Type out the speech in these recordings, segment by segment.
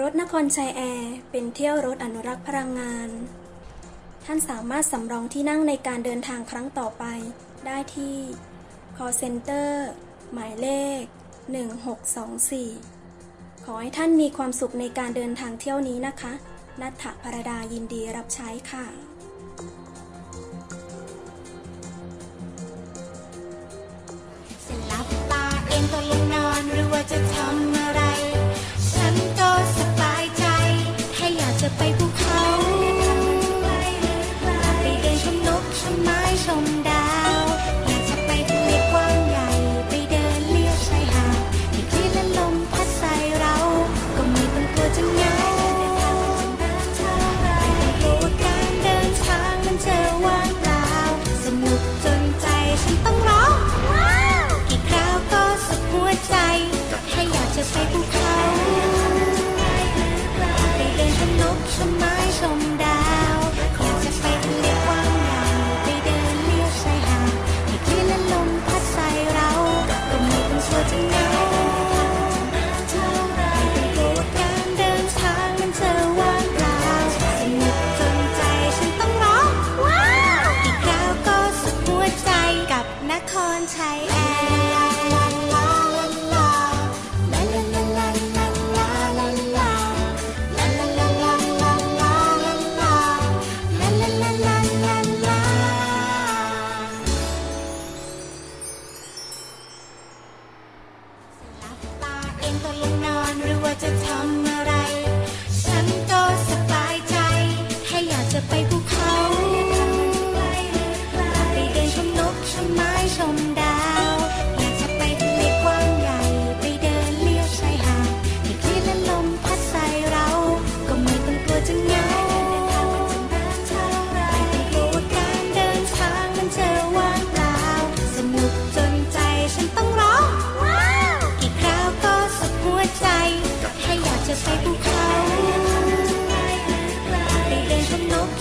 รถนครชัยแอร์เป็นเที่ยวรถอนุรักษ์พลังงาน ท่านสามารถสำรองที่นั่งในการเดินทางครั้งต่อไป ได้ที่ call center หมายเลข 1624 ขอให้ท่านมีความสุขในการเดินทางเที่ยวนี้นะคะ นัทธพรดายินดีรับใช้ค่ะ ชมไม้ชมดาว อยากจะไปทะเลกว้างยาวไปเดินเลียวชายหาดให้คลื่นและลมพัดใส่เราก็ไม่ต้องกลัวจะเงาไม่ต้องกลัวว่าการเดินทางมันจะว่างเปล่าสนุกจนใจฉันต้องร้องปีกราวก็สุดหัวใจกับนครชัย เป็นตะลงนอนหรือว่าจะทำ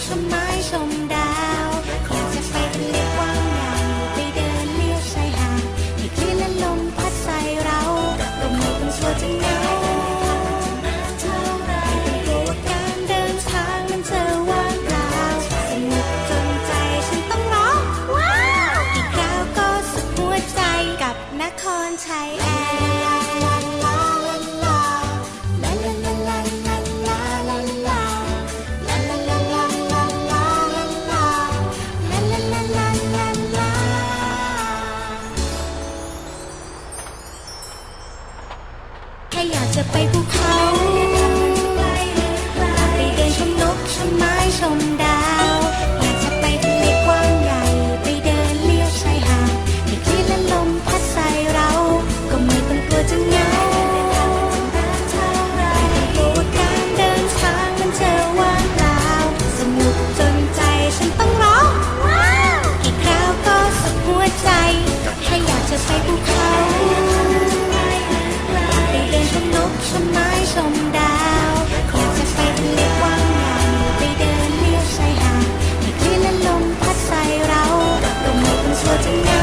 ฉันไแค่อยากจะไปภูเขา ต้นไชมดาว อยากจะไปเลกว้างใหญ่ไปเดินเลียบชายหาดให้คลื่นและลมพัดใส่เราก็ม่ต้องกลัวจะเงา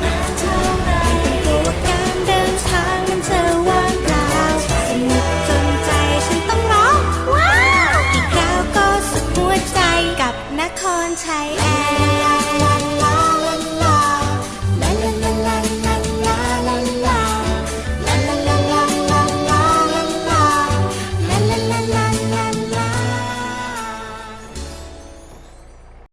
ไม่ต้องกลัวว่าการเดินทางมันจะว่างเปล่าสนุกจนใจฉันต้องร้องว้าวอีกราก็สุดหัวใจกับนครชัยแอร์